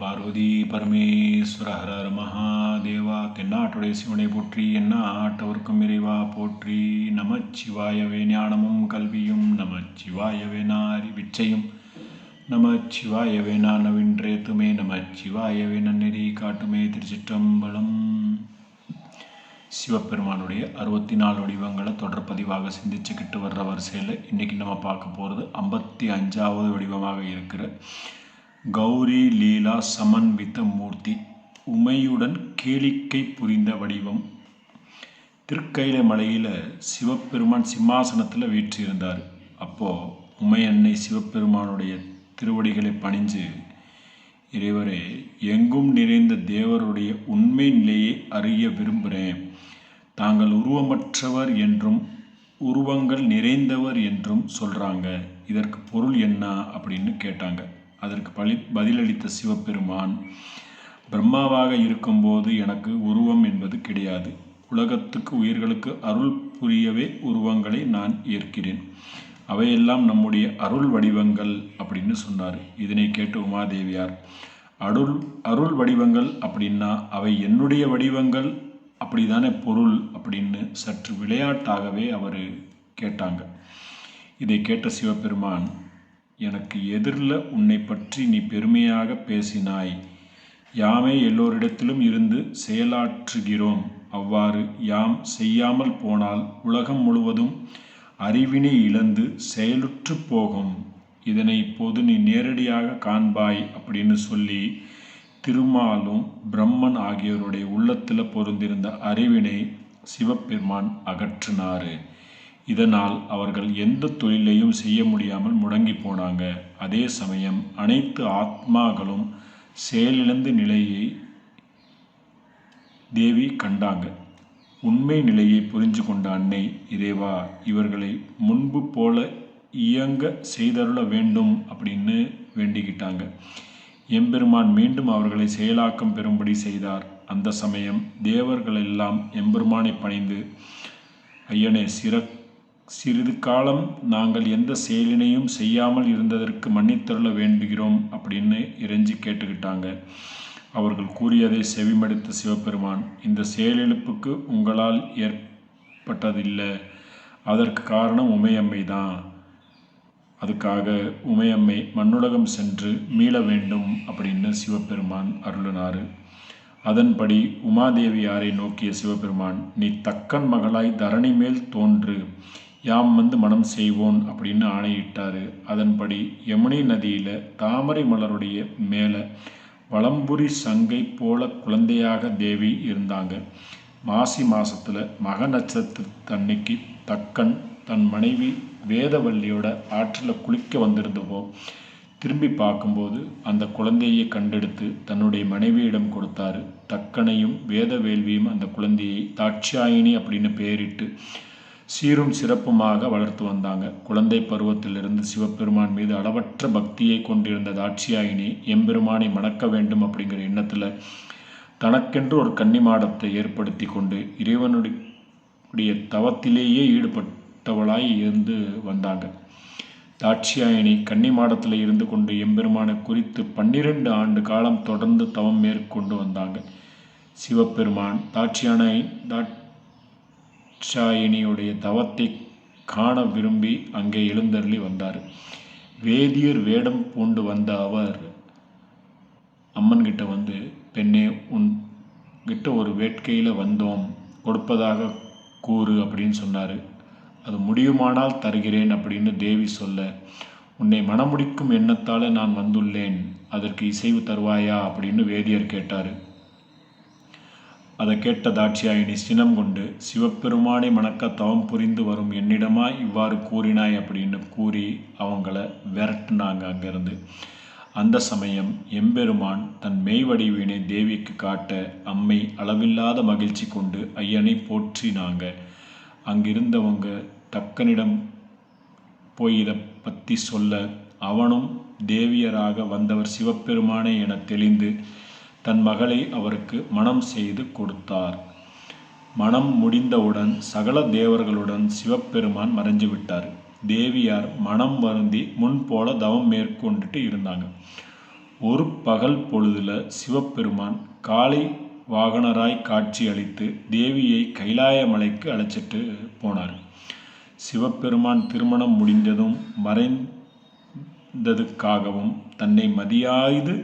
பார்வதி பரமேஸ்வர ஹரர் மகாதேவா தென்னாட்டுடைய சிவனை போற்றி என்ன ஆட்டவர்க்கும் இறைவா போற்றி. நமச்சிவாயவே ஞானமும் கல்வியும் நமச்சிவாயவே நாரி விச்சையும் நமச்சிவாயவே நானவின்றேத்துமே நமச்சிவாயவே நன்னெறி காட்டுமே திருச்சிற்றம்பலம். சிவபெருமானுடைய அறுபத்தி நாலு வடிவங்களை தொடர் பதிவாக சிந்திச்சுக்கிட்டு வர்ற வரிசையில் இன்றைக்கி நம்ம பார்க்க போகிறது ஐம்பத்தி அஞ்சாவது வடிவமாக இருக்கிற கௌரி லீலா சமன்வித்த மூர்த்தி. உமையுடன் கேளிக்கை புரிந்த வடிவம். திருக்கையில மலையில் சிவபெருமான் சிம்மாசனத்தில் வீற்றிருந்தார். அப்போது உமை அன்னை சிவபெருமானுடைய திருவடிகளை பணிஞ்சு இறைவரே எங்கும் நிறைந்த தேவருடைய உண்மை நிலையை அறிய விரும்புகிறேன். தாங்கள் உருவமற்றவர் என்றும் உருவங்கள் நிறைந்தவர் என்றும் சொல்கிறாங்க இதற்கு பொருள் என்ன? அப்படின்னு கேட்டாங்க. அதற்கு பலி பதிலளித்த சிவபெருமான் பிரம்மாவாக இருக்கும்போது எனக்கு உருவம் என்பது கிடையாது. உலகத்துக்கு உயிர்களுக்கு அருள் புரியவே உருவங்களை நான் ஏற்கிறேன். அவையெல்லாம் நம்முடைய அருள் வடிவங்கள் அப்படின்னு சொன்னார். இதனை கேட்டு உமாதேவியார் அருள் அருள் வடிவங்கள் அப்படின்னா அவை என்னுடைய வடிவங்கள் அப்படிதானே பொருள் அப்படின்னு சற்று விளையாட்டாகவே அவர் கேட்டாங்க. இதை கேட்ட சிவபெருமான் எனக்கு எதிரில் உன்னை பற்றி நீ பெருமையாக பேசினாய். யாமே எல்லோரிடத்திலும் இருந்து செயலாற்றுகிறோம். அவ்வாறு யாம் செய்யாமல் போனால் உலகம் முழுவதும் அறிவினை இழந்து செயலுற்று போகும். இதனை இப்போது நீ நேரடியாக காண்பாய் அப்படின்னு சொல்லி திருமாலும் பிரம்மன் ஆகியோருடைய உள்ளத்தில் பொருந்திருந்த அறிவினை சிவபெருமான் அகற்றினார். இதனால் அவர்கள் எந்த தொழிலையும் செய்ய முடியாமல் முடங்கி போனாங்க. அதே சமயம் அனைத்து ஆத்மாக்களும் செயலிழந்த நிலையை தேவி கண்டாங்க. உண்மை நிலையை புரிஞ்சு கொண்ட அன்னை இறைவா இவர்களை முன்பு போல இயங்க செய்தருள வேண்டும் அப்படின்னு வேண்டிக்கிட்டாங்க. எம்பெருமான் மீண்டும் அவர்களை செயலாக்கம் பெறும்படி செய்தார். அந்த சமயம் தேவர்கள் எல்லாம் எம்பெருமானை பணிந்து ஐயனே சிற சிறிது காலம் நாங்கள் எந்த செயலினையும் செய்யாமல் இருந்ததற்கு மன்னித்தருள வேண்டுகிறோம் அப்படின்னு இறைஞ்சி கேட்டுக்கிட்டாங்க. அவர்கள் கூறியதை செவிமடித்த சிவபெருமான் இந்த செயலிழப்புக்கு உங்களால் ஏற்பட்டதில்லை. அதற்கு காரணம் உமையம்மை தான். அதுக்காக உமையம்மை மண்ணுலகம் சென்று மீள வேண்டும் அப்படின்னு சிவபெருமான் அருளினார். அதன்படி உமாதேவியாரை நோக்கிய சிவபெருமான் நீ தக்கன் மகளாய் தரணி மேல் தோன்று யாம் வந்து மனம் செய்வோன் அப்படின்னு ஆணையிட்டார். அதன்படி யமுனை நதியில் தாமரை மலருடைய மேலே வளம்புரி சங்கை போல குழந்தையாக தேவி இருந்தாங்க. மாசி மாதத்தில் மக நட்சத்திரத்தன்னைக்கு தக்கன் தன் மனைவி வேதவல்லியோட ஆற்றில் குளிக்க வந்திருந்தப்போ திரும்பி பார்க்கும்போது அந்த குழந்தையை கண்டெடுத்து தன்னுடைய மனைவியிடம் கொடுத்தாரு. தக்கனையும் வேத வேள்வியும் அந்த குழந்தையை தாட்சாயினி அப்படின்னு பெயரிட்டு சீரும் சிறப்புமாக வளர்த்து வந்தாங்க. குழந்தை பருவத்திலிருந்து சிவபெருமான் மீது அளவற்ற பக்தியை கொண்டிருந்த தாட்சியாயினி எம்பெருமானை மணக்க வேண்டும் அப்படிங்கிற எண்ணத்தில் தனக்கென்று ஒரு கன்னிமாடத்தை ஏற்படுத்தி கொண்டு இறைவனுடைய தவத்திலேயே ஈடுபட்டவளாய் இருந்து வந்தாங்க. தாட்சியாயினி கன்னிமாடத்தில் இருந்து கொண்டு எம்பெருமானை குறித்து பன்னிரண்டு ஆண்டு காலம் தொடர்ந்து தவம் மேற்கொண்டு வந்தாங்க. சிவபெருமான் தாட்சியானை தாட் தாட்சாயினியுடைய தவத்தை காண விரும்பி அங்கே எழுந்தருளி வந்தார். வேதியர் வேடம் பூண்டு வந்த அவர் அம்மன்கிட்ட வந்து பெண்ணே உன் கிட்ட ஒரு வேட்கையில் வந்தோம். கொடுப்பதாக கூறு அப்படின்னு சொன்னார். அது முடியுமானால் தருகிறேன் அப்படின்னு தேவி சொல்ல உன்னை மனமுடிக்கும் எண்ணத்தால் நான் வந்துள்ளேன். அதற்கு இசைவு தருவாயா? அப்படின்னு வேதியர் கேட்டார். அதை கேட்ட தாட்சியாயினி சினம் கொண்டு சிவபெருமானை மணக்க தவம் புரிந்து வரும் என்னிடமா இவ்வாறு கூறினாய் அப்படின்னு கூறி அவங்கள விரட்டினாங்க அங்கேருந்து. அந்த சமயம் எம்பெருமான் தன் மெய்வடிவினை தேவிக்கு காட்ட அம்மை அளவில்லாத மகிழ்ச்சி கொண்டு ஐயனை போற்றினாங்க. அங்கிருந்தவங்க தக்கனிடம் போய் இதை பற்றி சொல்ல அவனும் தேவியராக வந்தவர் சிவபெருமானே என தெளிந்து தன் மகளை அவருக்கு மனம் செய்து கொடுத்தார். மனம் முடிந்தவுடன் சகல தேவர்களுடன் சிவபெருமான் மறைஞ்சுவிட்டார் தேவியார் மனம் வருந்தி முன் போல தவம் மேற்கொண்டுட்டு இருந்தாங்க. ஒரு பகல் பொழுதுல சிவபெருமான் காளை வாகனராய் காட்சி அளித்து தேவியை கைலாய மலைக்கு அழைச்சிட்டு போனார். சிவபெருமான் திருமணம் முடிந்ததும் மறைந்ததுக்காகவும் தன்னை மதியாய்து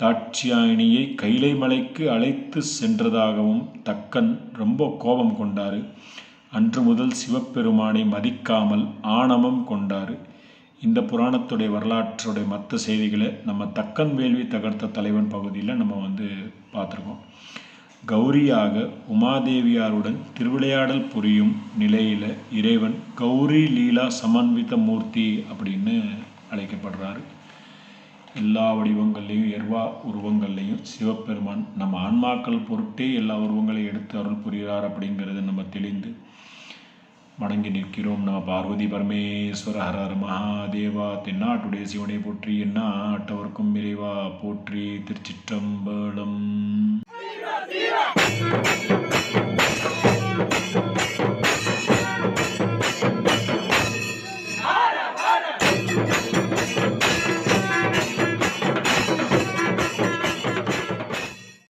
தாட்சியாயினியை கைலை மலைக்கு அழைத்து சென்றதாகவும் தக்கன் ரொம்ப கோபம் கொண்டார். அன்று முதல் சிவபெருமானை மதிக்காமல் ஆணவம் கொண்டார். இந்த புராணத்துடைய வரலாற்றுடைய மற்ற செய்திகளை நம்ம தக்கன் வேள்வி தகர்த்த தலைவன் பகுதியில் நம்ம வந்து பார்த்துருக்கோம். கௌரியாக உமாதேவியாருடன் திருவிளையாடல் புரியும் நிலையில் இறைவன் கௌரி லீலா சமன்வித மூர்த்தி அப்படின்னு அழைக்கப்படுறாரு. எல்லா வடிவங்கள்லையும் எர்வா உருவங்கள்லையும் சிவபெருமான் நம்ம ஆன்மாக்கள் பொருட்டே எல்லா உருவங்களையும் எடுத்து அருள் புரிகிறார் அப்படிங்கிறத நம்ம தெளிந்து வணங்கி நிற்கிறோம். நான் பார்வதி பரமேஸ்வர ஹரர் மகாதேவா தென்னாட்டுடைய சிவனை போற்றி என்ன ஆட்டவர்க்கும் இறைவா போற்றி திருச்சிற்றம்பலம்.